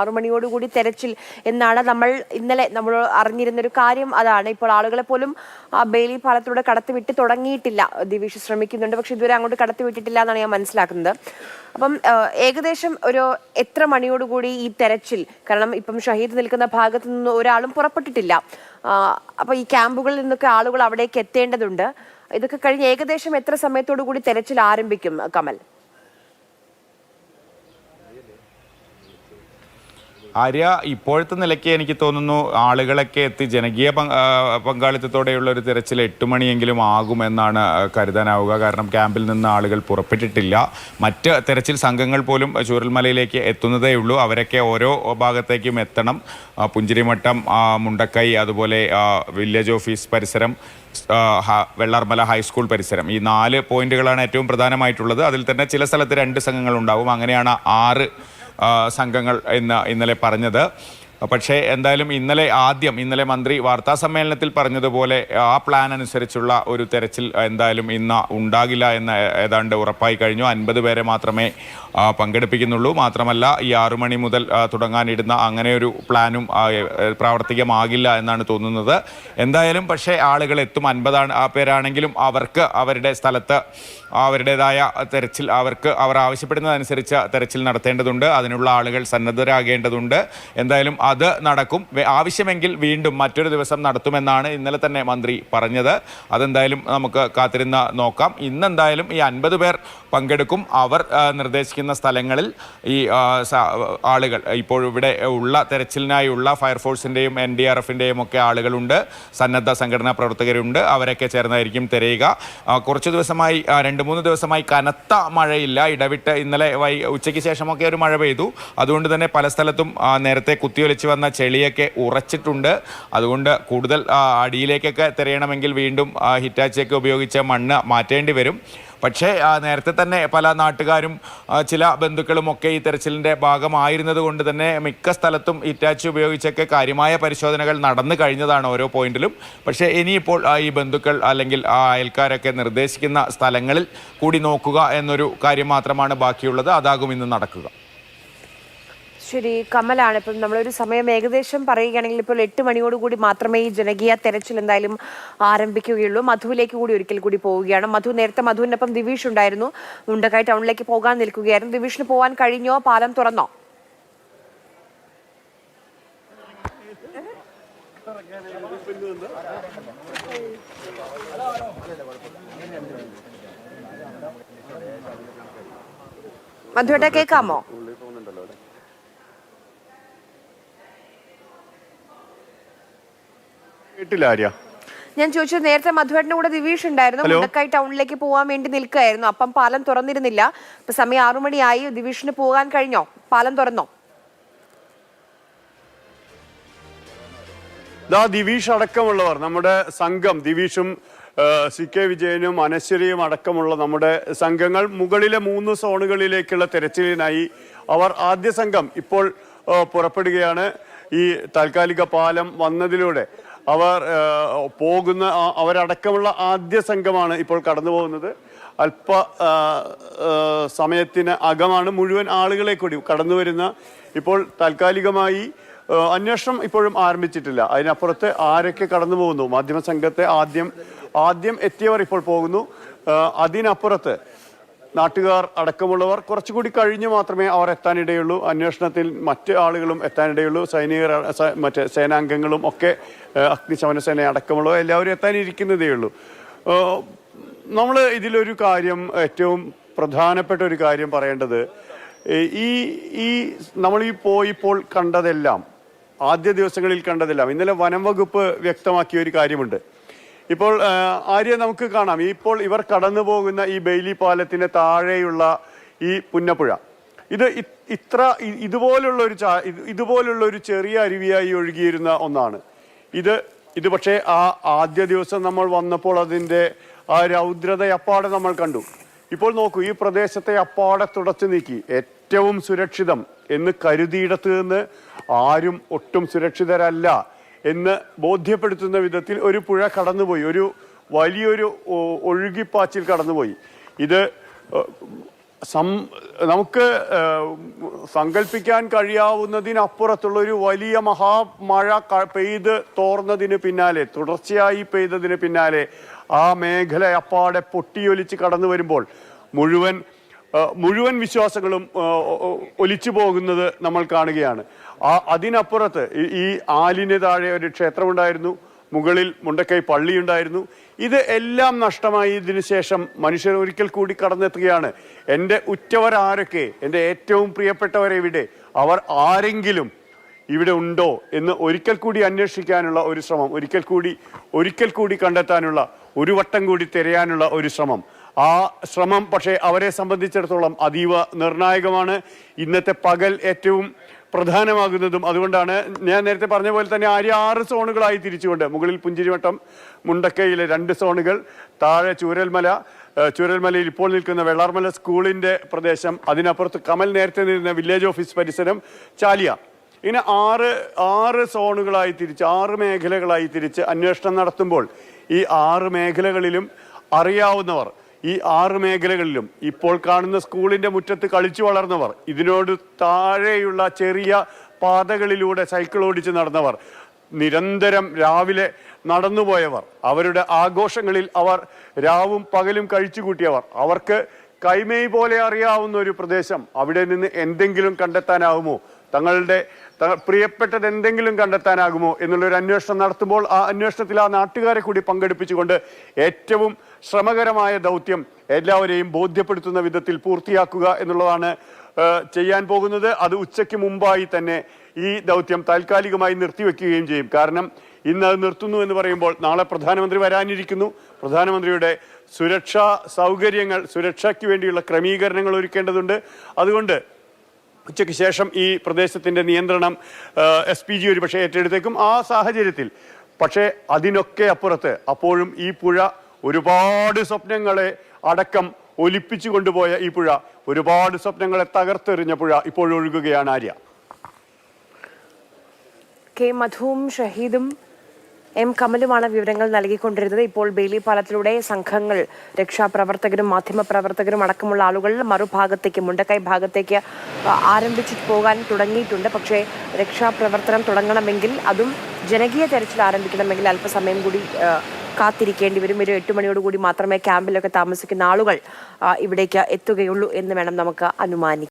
ആറു മണിയോടുകൂടി തെരച്ചിൽ എന്നാണ് നമ്മൾ ഇന്നലെ നമ്മൾ അറിഞ്ഞിരുന്ന ഒരു കാര്യം. അതാണ് ഇപ്പോൾ ആളുകളെ പോലും ബേലി പാലത്തിലൂടെ കടത്തിവിട്ട് തുടങ്ങിയിട്ടില്ല. ദിവീഷ് ശ്രമിക്കുന്നുണ്ട്. പക്ഷെ ഇതുവരെ അങ്ങോട്ട് കടത്തിവിട്ടിട്ടില്ല എന്നാണ് ഞാൻ മനസ്സിലാക്കുന്നത്. അപ്പം ഏകദേശം ഒരു എത്ര മണിയോടുകൂടി ഈ തെരച്ചിൽ കാരണം ഇപ്പം ഷഹീദ് നിൽക്കുന്ന ഭാഗത്ത് നിന്ന് ഒരാളും പുറപ്പെട്ടിട്ടില്ല. അപ്പോൾ അപ്പൊ ഈ ക്യാമ്പുകളിൽ നിന്നൊക്കെ ആളുകൾ അവിടേക്ക് എത്തേണ്ടതുണ്ട്. ഇതൊക്കെ കഴിഞ്ഞ് ഏകദേശം എത്ര സമയത്തോടു കൂടി തെരച്ചിൽ ആരംഭിക്കും കമൽ? ആര്യ ഇപ്പോഴത്തെ നിലയ്ക്ക് എനിക്ക് തോന്നുന്നു ആളുകളൊക്കെ എത്തി ജനകീയ പങ്ക- പങ്കാളിത്തത്തോടെയുള്ള ഒരു തിരച്ചിൽ എട്ട് മണിയെങ്കിലും ആകുമെന്നാണ് കരുതാനാവുക. കാരണം ക്യാമ്പിൽ നിന്ന് ആളുകൾ പുറപ്പെട്ടിട്ടില്ല. മറ്റ് തിരച്ചിൽ സംഘങ്ങൾ പോലും ചൂരൽമലയിലേക്ക് എത്തുന്നതേ ഉള്ളൂ. അവരൊക്കെ ഓരോ ഭാഗത്തേക്കും എത്തണം. പുഞ്ചിരിമട്ടം മുണ്ടക്കൈ അതുപോലെ വില്ലേജ് ഓഫീസ് പരിസരം വെള്ളാർമല ഹൈസ്കൂൾ പരിസരം. ഈ നാല് പോയിന്റുകളാണ് ഏറ്റവും പ്രധാനമായിട്ടുള്ളത്. അതിൽ തന്നെ ചില സ്ഥലത്ത് രണ്ട് സംഘങ്ങൾ ഉണ്ടാവും അങ്ങനെയാണ് ആറ് സംഘങ്ങൾ ഇന്ന് ഇന്നലെ പറഞ്ഞത്. പക്ഷേ എന്തായാലും ഇന്നലെ ആദ്യം ഇന്നലെ മന്ത്രി വാർത്താ സമ്മേളനത്തിൽ പറഞ്ഞതുപോലെ ആ പ്ലാൻ അനുസരിച്ചുള്ള ഒരു തെരച്ചിൽ എന്തായാലും ഇന്ന് ഉണ്ടാകില്ല എന്ന് ഏതാണ്ട് ഉറപ്പായി കഴിഞ്ഞു. അൻപത് പേരെ മാത്രമേ പങ്കെടുപ്പിക്കുന്നുള്ളൂ. മാത്രമല്ല ഈ ആറു മണി മുതൽ തുടങ്ങാനിടുന്ന അങ്ങനെ ഒരു പ്ലാനും പ്രാവർത്തികമാകില്ല എന്നാണ് തോന്നുന്നത്. എന്തായാലും പക്ഷേ ആളുകൾ എത്തും. അൻപതാണ് പേരാണെങ്കിലും അവർക്ക് അവരുടെ സ്ഥലത്ത് അവരുടേതായ തെരച്ചിൽ അവർക്ക് അവർ ആവശ്യപ്പെടുന്നതനുസരിച്ച് തെരച്ചിൽ നടത്തേണ്ടതുണ്ട്. അതിനുള്ള ആളുകൾ സന്നദ്ധരാകേണ്ടതുണ്ട്. എന്തായാലും അത് നടക്കും. ആവശ്യമെങ്കിൽ വീണ്ടും മറ്റൊരു ദിവസം നടത്തുമെന്നാണ് ഇന്നലെ തന്നെ മന്ത്രി പറഞ്ഞത്. അതെന്തായാലും നമുക്ക് കാത്തിരുന്ന് നോക്കാം. ഇന്നെന്തായാലും ഈ അൻപത് പേർ പങ്കെടുക്കും. അവർ നിർദ്ദേശിക്കുന്ന സ്ഥലങ്ങളിൽ ഈ ആളുകൾ ഇപ്പോൾ ഇവിടെ ഉള്ള തെരച്ചിലിനായുള്ള ഫയർഫോഴ്സിന്റെയും എൻ ഡി ആർ എഫിന്റെയും ഒക്കെ ആളുകളുണ്ട്. സന്നദ്ധ സംഘടനാ പ്രവർത്തകരുണ്ട്. അവരൊക്കെ ചേർന്നായിരിക്കും തിരയുക. കുറച്ച് ദിവസമായി രണ്ട് മൂന്ന് ദിവസമായി കനത്ത മഴയില്ല. ഇടവിട്ട് ഇന്നലെ വൈ ഉച്ചയ്ക്ക് ശേഷമൊക്കെ ഒരു മഴ പെയ്തു. അതുകൊണ്ട് തന്നെ പല സ്ഥലത്തും നേരത്തെ കുത്തിയൊലിച്ച് വന്ന ചെളിയൊക്കെ ഉറച്ചിട്ടുണ്ട്. അതുകൊണ്ട് കൂടുതൽ അടിയിലേക്കൊക്കെ തിരയണമെങ്കിൽ വീണ്ടും ഹിറ്റാച്ചിയൊക്കെ ഉപയോഗിച്ച് മണ്ണ് മാറ്റേണ്ടി വരും. പക്ഷേ നേരത്തെ തന്നെ പല നാട്ടുകാരും ചില ബന്ധുക്കളും ഒക്കെ ഈ തെരച്ചിലിന്റെ ഭാഗമായിരുന്നത് കൊണ്ട് തന്നെ മിക്ക സ്ഥലത്തും ഇറ്റാച്ചി ഉപയോഗിച്ചൊക്കെ കാര്യമായ പരിശോധനകൾ നടന്നു കഴിഞ്ഞതാണ് ഓരോ പോയിന്റിലും. പക്ഷേ ഇനിയിപ്പോൾ ഈ ബന്ധുക്കൾ അല്ലെങ്കിൽ ആ അയൽക്കാരൊക്കെ നിർദ്ദേശിക്കുന്ന സ്ഥലങ്ങളിൽ കൂടി നോക്കുക എന്നൊരു കാര്യം മാത്രമാണ് ബാക്കിയുള്ളത്. അതാകും ഇന്ന് നടക്കുക. ശരി കമലാണ്. ഇപ്പം നമ്മളൊരു സമയം ഏകദേശം പറയുകയാണെങ്കിൽ ഇപ്പോൾ എട്ട് മണിയോടുകൂടി മാത്രമേ ഈ ജനകീയ തെരച്ചിൽ എന്തായാലും ആരംഭിക്കുകയുള്ളൂ. മധുവിലേക്ക് കൂടി ഒരിക്കൽ കൂടി പോവുകയാണ്. മധു നേരത്തെ മധുവിനൊപ്പം ദിവീഷ് ഉണ്ടായിരുന്നു. മുണ്ടക്കായി ടൗണിലേക്ക് പോകാൻ നിൽക്കുകയായിരുന്നു. ദിവീഷിന് പോകാൻ കഴിഞ്ഞോ? പാലം തുറന്നോ? മധുവേട്ട കേൾക്കാമോ കേട്ടില്ല ആര്യ? ഞാൻ ചോദിച്ചത് നേരത്തെ മധുവേട്ടന്റെ കൂടെ ദിവീഷ് ഉണ്ടായിരുന്നു. മുണ്ടക്കായി ടൗണിലേക്ക് പോകാൻ വേണ്ടി നിൽക്കുകയായിരുന്നു. അപ്പം പാലം തുറന്നിരുന്നില്ല. ഇപ്പൊ സമയം ആറു മണിയായി. ദിവീഷിന് പോകാൻ കഴിഞ്ഞോ? പാലം തുറന്നോ? ദാ ദിവീഷ് അടക്കമുള്ളവർ നമ്മുടെ സംഘം ദിവീഷും സി കെ വിജയനും അനശ്വരിയും അടക്കമുള്ള നമ്മുടെ സംഘങ്ങൾ മുകളിലെ മൂന്ന് സോണുകളിലേക്കുള്ള തെരച്ചിലിനായി അവർ ആദ്യ സംഘം ഇപ്പോൾ പുറപ്പെടുകയാണ്. ഈ താൽക്കാലിക പാലം വന്നതിലൂടെ അവർ പോകുന്ന അവരടക്കമുള്ള ആദ്യ സംഘമാണ് ഇപ്പോൾ കടന്നു പോകുന്നത്. അല്പ സമയത്തിന് അകമാണ് മുഴുവൻ ആളുകളെ കൂടി കടന്നു വരുന്ന. ഇപ്പോൾ താൽക്കാലികമായി അന്വേഷണം ഇപ്പോഴും ആരംഭിച്ചിട്ടില്ല. അതിനപ്പുറത്ത് ആരൊക്കെ കടന്നു പോകുന്നു? മാധ്യമ സംഘത്തെ ആദ്യം ആദ്യം എത്തിയവർ ഇപ്പോൾ പോകുന്നു. അതിനപ്പുറത്ത് നാട്ടുകാർ അടക്കമുള്ളവർ കുറച്ചുകൂടി കഴിഞ്ഞ് മാത്രമേ അവർ എത്താനിടയുള്ളൂ. അന്വേഷണത്തിൽ മറ്റ് ആളുകളും എത്താനിടയുള്ളൂ. സൈനികർ മറ്റ് സേനാംഗങ്ങളും ഒക്കെ അഗ്നിശമന സേന അടക്കമുള്ളവർ എല്ലാവരും എത്താനിരിക്കുന്നതേ ഉള്ളൂ. നമ്മൾ ഇതിലൊരു കാര്യം ഏറ്റവും പ്രധാനപ്പെട്ട ഒരു കാര്യം പറയേണ്ടത് ഈ ഈ നമ്മൾ ഈ പോയിപ്പോൾ കണ്ടതെല്ലാം ആദ്യ ദിവസങ്ങളിൽ കണ്ടതെല്ലാം ഇന്നലെ വനം വകുപ്പ് വ്യക്തമാക്കിയ ഒരു കാര്യമുണ്ട്. ഇപ്പോൾ ആര്യ നമുക്ക് കാണാം. ഇപ്പോൾ ഇവർ കടന്നു പോകുന്ന ഈ ബെയിലി പാലത്തിന് താഴെയുള്ള ഈ പുന്നപ്പുഴ. ഇത് ഇത്ര ഇതുപോലുള്ള ഒരു ചാ ഇതുപോലുള്ള ഒരു ചെറിയ അരുവിയായി ഒഴുകിയിരുന്ന ഒന്നാണ്. ഇത് ഇത് പക്ഷേ ആ ആദ്യ ദിവസം നമ്മൾ വന്നപ്പോൾ അതിന്റെ ആ രൗദ്രത അപ്പാടെ നമ്മൾ കണ്ടു. ഇപ്പോൾ നോക്കൂ ഈ പ്രദേശത്തെ അപ്പാടെ തുടച്ചു നീക്കി. ഏറ്റവും സുരക്ഷിതം എന്ന് കരുതിയിടത്ത് നിന്ന് ആരും ഒട്ടും സുരക്ഷിതരല്ല. എന്ന് ബോധ്യപ്പെടുത്തുന്ന വിധത്തിൽ ഒരു പുഴ കടന്നുപോയി. ഒരു വലിയൊരു ഒഴുകിപ്പാച്ചിൽ കടന്നുപോയി. ഇത് സം നമുക്ക് സങ്കല്പിക്കാൻ കഴിയാവുന്നതിനപ്പുറത്തുള്ള ഒരു വലിയ മഹാമഴ പെയ്ത് തോർന്നതിന് പിന്നാലെ തുടർച്ചയായി പെയ്തതിന് പിന്നാലെ ആ മേഖല അപ്പാടെ പൊട്ടിയൊലിച്ച് കടന്നു വരുമ്പോൾ മുഴുവൻ മുഴുവൻ വിശ്വാസങ്ങളും ഒലിച്ചു പോകുന്നത് നമ്മൾ കാണുകയാണ്. ആ അതിനപ്പുറത്ത് ഈ ആലിന് താഴെ ഒരു ക്ഷേത്രമുണ്ടായിരുന്നു മുകളിൽ മുണ്ടക്കൈ പള്ളിയുണ്ടായിരുന്നു. ഇത് എല്ലാം നഷ്ടമായി ഇതിനു ശേഷം മനുഷ്യർ ഒരിക്കൽ കൂടി കടന്നെത്തുകയാണ്. എന്റെ ഉറ്റവരാരൊക്കെ എന്റെ ഏറ്റവും പ്രിയപ്പെട്ടവരെവിടെ അവർ ആരെങ്കിലും ഇവിടെ ഉണ്ടോ എന്ന് ഒരിക്കൽ കൂടി അന്വേഷിക്കാനുള്ള ഒരു ശ്രമം ഒരിക്കൽ കൂടി ഒരിക്കൽ കൂടി കണ്ടെത്താനുള്ള ഒരു വട്ടം കൂടി തിരയാനുള്ള ഒരു ശ്രമം. ആ ശ്രമം പക്ഷേ അവരെ സംബന്ധിച്ചിടത്തോളം അതീവ നിർണായകമാണ്. ഇന്നത്തെ പകൽ ഏറ്റവും പ്രധാനമാകുന്നതും അതുകൊണ്ടാണ് ഞാൻ നേരത്തെ പറഞ്ഞ പോലെ തന്നെ ആര്യ ആറ് സോണുകളായി തിരിച്ചുകൊണ്ട് മുകളിൽ പുഞ്ചിരിവട്ടം മുണ്ടക്കയിലെ രണ്ട് സോണുകൾ താഴെ ചൂരൽമല ചുരൽമലയിൽ ഇപ്പോൾ നിൽക്കുന്ന വെള്ളാർമല സ്കൂളിന്റെ പ്രദേശം അതിനപ്പുറത്ത് കമൽ നേരത്തെ നിന്ന വില്ലേജ് ഓഫീസ് പരിസരം ചാലിയ. ഇങ്ങനെ ആറ് ആറ് സോണുകളായി തിരിച്ച് ആറ് മേഖലകളായി തിരിച്ച് അന്വേഷണം നടത്തുമ്പോൾ ഈ ആറ് മേഖലകളിലും അറിയാവുന്നവർ ഈ ആറ് മേഖലകളിലും ഇപ്പോൾ കാണുന്ന സ്കൂളിന്റെ മുറ്റത്ത് കളിച്ചു വളർന്നവർ ഇതിനോട് താഴെയുള്ള ചെറിയ പാതകളിലൂടെ സൈക്കിൾ ഓടിച്ച് നടന്നവർ നിരന്തരം രാവിലെ നടന്നുപോയവർ അവരുടെ ആഘോഷങ്ങളിൽ അവർ രാവും പകലും കഴിച്ചു കൂട്ടിയവർ. അവർക്ക് കൈമേയ് പോലെ അറിയാവുന്ന ഒരു പ്രദേശം അവിടെ നിന്ന് എന്തെങ്കിലും കണ്ടെത്താനാവുമോ? തങ്ങളുടെ പ്രിയപ്പെട്ടത് എന്തെങ്കിലും കണ്ടെത്താനാകുമോ എന്നുള്ളൊരു അന്വേഷണം നടത്തുമ്പോൾ ആ അന്വേഷണത്തിൽ ആ നാട്ടുകാരെ കൂടി പങ്കെടുപ്പിച്ചുകൊണ്ട് ഏറ്റവും ശ്രമകരമായ ദൗത്യം എല്ലാവരെയും ബോധ്യപ്പെടുത്തുന്ന വിധത്തിൽ പൂർത്തിയാക്കുക എന്നുള്ളതാണ് ചെയ്യാൻ പോകുന്നത്. അത് ഉച്ചയ്ക്ക് മുമ്പായി തന്നെ ഈ ദൗത്യം താൽക്കാലികമായി നിർത്തിവെക്കുകയും ചെയ്യും. കാരണം ഇന്ന് അത് നിർത്തുന്നു എന്ന് പറയുമ്പോൾ നാളെ പ്രധാനമന്ത്രി വരാനിരിക്കുന്നു. പ്രധാനമന്ത്രിയുടെ സുരക്ഷാ സൗകര്യങ്ങൾ സുരക്ഷയ്ക്ക് വേണ്ടിയുള്ള ക്രമീകരണങ്ങൾ ഒരുക്കേണ്ടതുണ്ട്. അതുകൊണ്ട് ഉച്ചയ്ക്ക് ശേഷം ഈ പ്രദേശത്തിന്റെ നിയന്ത്രണം എസ് പി ജി ഒരു പക്ഷേ ഏറ്റെടുത്തേക്കും. ആ സാഹചര്യത്തിൽ പക്ഷേ അതിനൊക്കെ അപ്പുറത്ത് അപ്പോഴും ഈ പുഴ ഒരുപാട് സ്വപ്നങ്ങളെ അടക്കം ഒലിപ്പിച്ചു കൊണ്ടുപോയ ഈ പുഴ ഒരുപാട് സ്വപ്നങ്ങളെ തകർത്തെറിഞ്ഞ പുഴ ഇപ്പോഴൊഴുകുകയാണ് ആര്യ. കെ മധുവും ഷഹീദും എം. കമലുമാണ് വിവരങ്ങൾ നൽകിക്കൊണ്ടിരുന്നത്. ഇപ്പോൾ ബെയിലി പാലത്തിലൂടെ സംഘങ്ങൾ രക്ഷാപ്രവർത്തകരും മാധ്യമപ്രവർത്തകരും അടക്കമുള്ള ആളുകൾ മറുഭാഗത്തേക്ക് മുണ്ടക്കൈ ഭാഗത്തേക്ക് ആരംഭിച്ചു പോകാൻ തുടങ്ങിയിട്ടുണ്ട്. പക്ഷേ രക്ഷാപ്രവർത്തനം തുടങ്ങണമെങ്കിൽ അതും ജനകീയ തെരച്ചിൽ ആരംഭിക്കണമെങ്കിൽ അല്പസമയം കൂടി കാത്തിരിക്കേണ്ടി വരും. ഒരു എട്ട് മണിയോടുകൂടി മാത്രമേ ക്യാമ്പിലൊക്കെ താമസിക്കുന്ന ആളുകൾ ഇവിടേക്ക് എത്തുകയുള്ളൂ എന്ന് വേണം നമുക്ക് അനുമാനിക്കാം